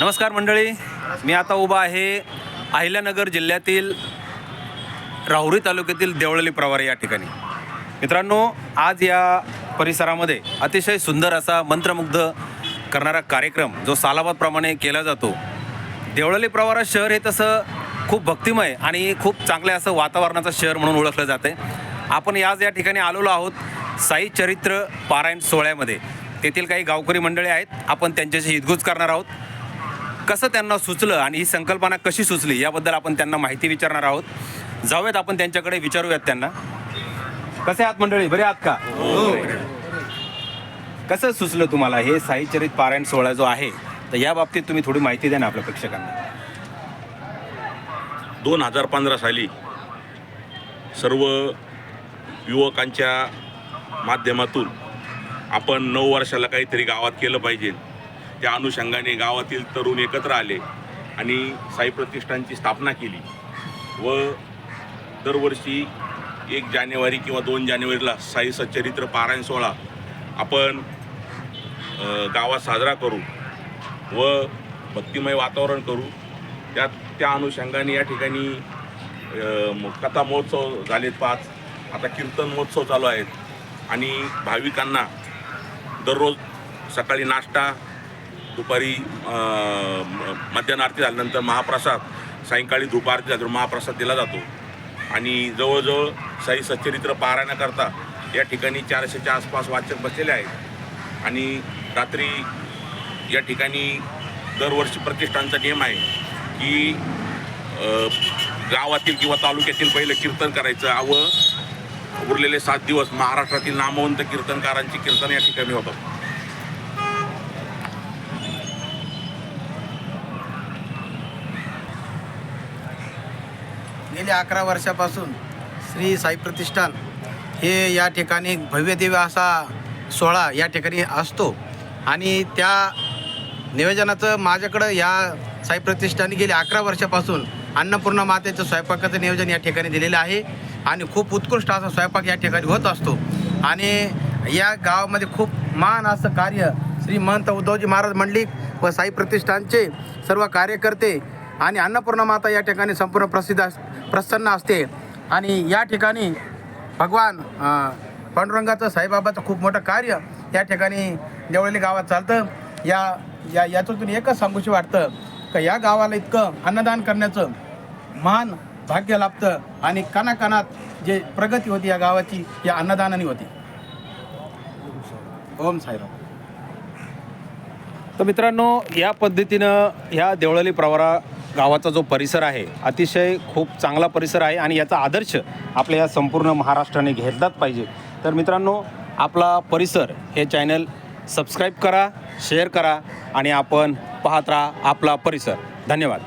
नमस्कार मंडळी मी आता उभा आहे अहिल्यानगर जिल्ह्यातील राहुरी तालुक्यातील देवळली प्रवार या ठिकाणी. मित्रांनो आज या परिसरामध्ये अतिशय सुंदर असा मंत्रमुग्ध करणारा कार्यक्रम जो सालाबादप्रमाणे केला जातो. देवळली प्रवारा शहर हे तसं खूप भक्तिमय आणि खूप चांगल्या असं वातावरणाचं शहर म्हणून ओळखलं जाते आपण आज या ठिकाणी आलेलो आहोत साई चरित्र पारायण सोहळ्यामध्ये. तेथील काही गावकरी मंडळी आहेत आपण त्यांच्याशी हितगुज करणार आहोत. कसं त्यांना सुचलं आणि ही संकल्पना कशी सुचली याबद्दल आपण त्यांना माहिती विचारणार आहोत. जाऊयात आपण त्यांच्याकडे विचारूयात त्यांना. कसे आहात मंडळी? बरे आहात का? कसं सुचलं तुम्हाला हे साईचरित पारायण सोहळा जो आहे तर या बाबतीत तुम्ही थोडी माहिती द्या ना आपल्या प्रेक्षकांना. दोन हजार पंधरा साली सर्व युवकांच्या माध्यमातून आपण नऊ वर्षाला काहीतरी गावात केलं पाहिजे. त्या अनुषंगाने गावातील तरुण एकत्र आले आणि साई प्रतिष्ठानची स्थापना केली. व दरवर्षी एक जानेवारी किंवा दोन जानेवारीला साई सच्चरित्र पारायण सोहळा आपण गावात साजरा करू व भक्तिमय वातावरण करू. त्यात त्या अनुषंगाने या ठिकाणी कथा महोत्सव झालेत पाच. आता कीर्तन महोत्सव चालू आहेत. आणि भाविकांना दररोज सकाळी नाश्ता दुपारी मध्यान म- आरती झाल्यानंतर महाप्रसाद सायंकाळी धूप आरती झाल्यावर महाप्रसाद दिला जातो. आणि जवळजवळ साई सच्चरित्र पारायणाकरता या ठिकाणी चारशेच्या आसपास वाचक बसलेले आहेत. आणि रात्री या ठिकाणी दरवर्षी प्रतिष्ठानचा नियम आहे की गावातील किंवा तालुक्यातील पहिलं कीर्तन करायचं. व उरलेले सात दिवस महाराष्ट्रातील नामवंत कीर्तनकारांची कीर्तन या ठिकाणी होतात. गेल्या अकरा वर्षापासून श्री साई प्रतिष्ठान हे या ठिकाणी भव्यदिव्य असा सोहळा या ठिकाणी असतो. आणि त्या नियोजनाचं माझ्याकडं या साई प्रतिष्ठाने गेल्या अकरा वर्षापासून अन्नपूर्णा मातेचं स्वयंपाकाचं नियोजन या ठिकाणी दिलेलं आहे. आणि खूप उत्कृष्ट असा स्वयंपाक या ठिकाणी होत असतो. आणि या गावामध्ये खूप मान असं कार्य श्री महंत उद्धवजी महाराज मंडलिक व साई प्रतिष्ठानचे सर्व कार्यकर्ते आणि अन्नपूर्णा माता या ठिकाणी संपूर्ण प्रसिद्ध अस प्रसन्न असते. आणि या ठिकाणी भगवान पांडुरंगाचं साईबाबाचं खूप मोठं कार्य या ठिकाणी देवळली गावात चालतं. या या याच्यातून एकच सांगूशी वाटतं का या गावाला इतकं अन्नदान करण्याचं महान भाग्य लाभतं आणि कानाकानात जे प्रगती होती या गावाची या अन्नदानाने होती. ओम साईराम. तर मित्रांनो या पद्धतीनं ह्या देवळाली प्रवारा गावाचा जो परिसर आहे अतिशय खूप चांगला परिसर आहे आणि याचा आदर्श आपल्या या संपूर्ण महाराष्ट्राने घेतलाच पाहिजे. तर मित्रांनो आपला परिसर हे चॅनल सबस्क्राईब करा शेअर करा आणि आपण पाहत राहा आपला परिसर. धन्यवाद.